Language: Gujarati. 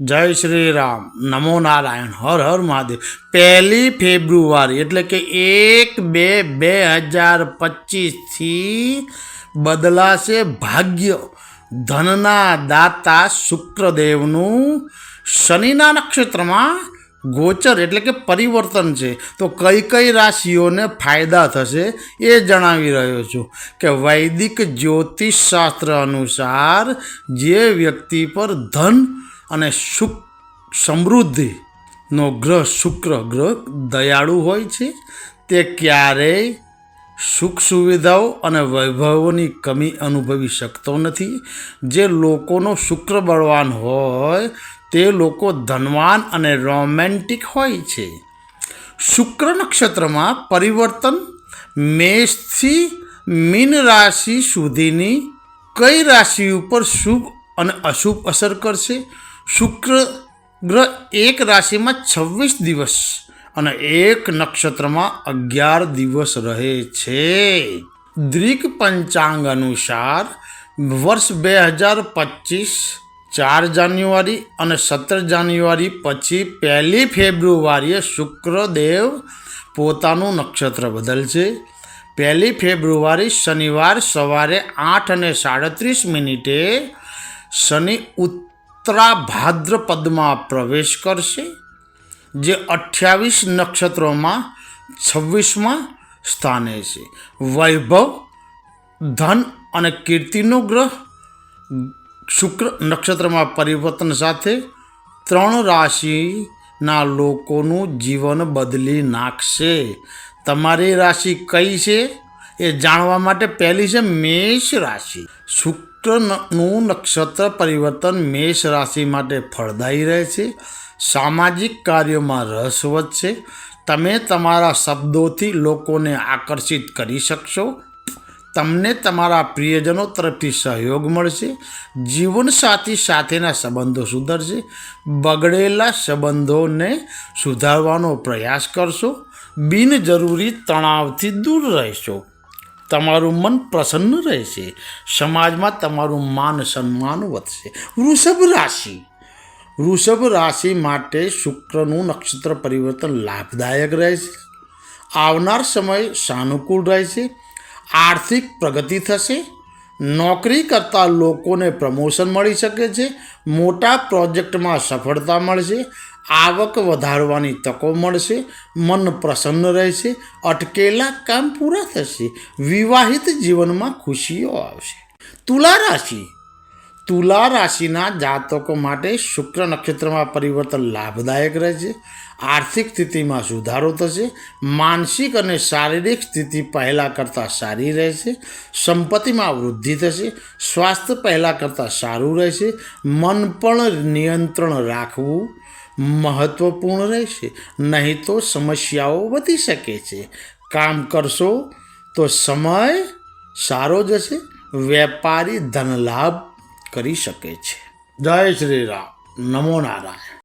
જય શ્રી રામ નમો નારાયણ. હર હર મહાદેવ. પહેલી ફેબ્રુઆરી એટલે કે એક બે બે હજાર પચીસથી બદલાશે ભાગ્ય. ધનના દાતા શુક્રદેવનું શનિના નક્ષત્રમાં ગોચર એટલે કે પરિવર્તન છે. તો કઈ કઈ રાશિઓને ફાયદા થશે એ જણાવી રહ્યો છું કે વૈદિક જ્યોતિષ શાસ્ત્ર અનુસાર જે વ્યક્તિ પર ધન અને સુખ સમૃદ્ધિનો ગ્રહ શુક્ર ગ્રહ દયાળુ હોય છે, તે ક્યારેય સુખ સુવિધાઓ અને વૈભવોની કમી અનુભવી શકતો નથી. જે લોકોનો શુક્ર બળવાન હોય, તે લોકો ધનવાન અને રોમેન્ટિક હોય છે. શુક્ર નક્ષત્રમાં પરિવર્તન મેષથી મીન રાશિ સુધીની કઈ રાશિ ઉપર શુભ અને અશુભ અસર કરશે? શુક્ર ગ્રહ એક રાશિમાં છવ્વીસ દિવસ અને એક નક્ષત્રમાં અગિયાર દિવસ રહે છે. દ્રિક પંચાંગ અનુસાર વર્ષ બે હજાર પચીસ, ચાર જાન્યુઆરી અને સત્તર જાન્યુઆરી પછી પહેલી ફેબ્રુઆરીએ શુક્રદેવ પોતાનું નક્ષત્ર બદલશે. પહેલી ફેબ્રુઆરી શનિવાર સવારે આઠ અને સાડત્રીસ મિનિટે શનિ ઉત્તરા ભાદ્રપદમાં પ્રવેશ કરશે, જે અઠ્યાવીસ નક્ષત્રોમાં છવ્વીસમાં સ્થાને છે. વૈભવ, ધન અને કીર્તિનો ગ્રહ શુક્ર નક્ષત્રમાં પરિવર્તન સાથે ત્રણ રાશિના લોકોનું જીવન બદલી નાખશે. તમારી રાશિ કઈ છે? એ જાણવા માટે પહેલી છે મેષ રાશિ. શુક્રનું નક્ષત્ર પરિવર્તન મેષ રાશિ માટે ફળદાયી રહે છે. સામાજિક કાર્યોમાં રસ વધશે. તમે તમારા શબ્દોથી લોકોને આકર્ષિત કરી શકશો. તમને તમારા પ્રિયજનો તરફથી સહયોગ મળશે. જીવનસાથી સાથેના સંબંધો સુધરશે. બગડેલા સંબંધોને સુધારવાનો પ્રયાસ કરશો. બિનજરૂરી તણાવથી દૂર રહેશો. તમારું મન પ્રસન્ન રહેશે. સમાજમાં તમારું માન સન્માન વધશે. વૃષભ રાશિ. વૃષભ રાશિ માટે શુક્રનું નક્ષત્ર પરિવર્તન લાભદાયક રહેશે. આવનાર સમય સાનુકૂળ રહેશે. આર્થિક પ્રગતિ થશે. નોકરી કરતા લોકોને પ્રમોશન મળી શકે છે, મોટા પ્રોજેક્ટમાં સફળતા મળશે, આવક વધારવાની તકો મળશે, મન પ્રસન્ન રહેશે, અટકેલા કામ પૂરા થશે, વિવાહિત જીવનમાં ખુશીઓ આવશે. તુલા રાશિ તુલા રાશિના જાતકો માટે શુક્ર નક્ષત્રમાં પરિવર્તન લાભદાયક રહેશે. આર્થિક સ્થિતિમાં સુધારો થશે. માનસિક અને શારીરિક સ્થિતિ પહેલાં કરતાં સારી રહેશે. સંપત્તિમાં વૃદ્ધિ થશે. સ્વાસ્થ્ય પહેલાં કરતાં સારું રહેશે. મન પણ નિયંત્રણ રાખવું મહત્વપૂર્ણ રહેશે. નહીં તો સમસ્યાઓ વધી શકે છે. કામ કરશો તો સમય સારો જશે. વેપારી ધનલાભ કરી શકે છે. જય શ્રી રામ. નમો નારાયણ.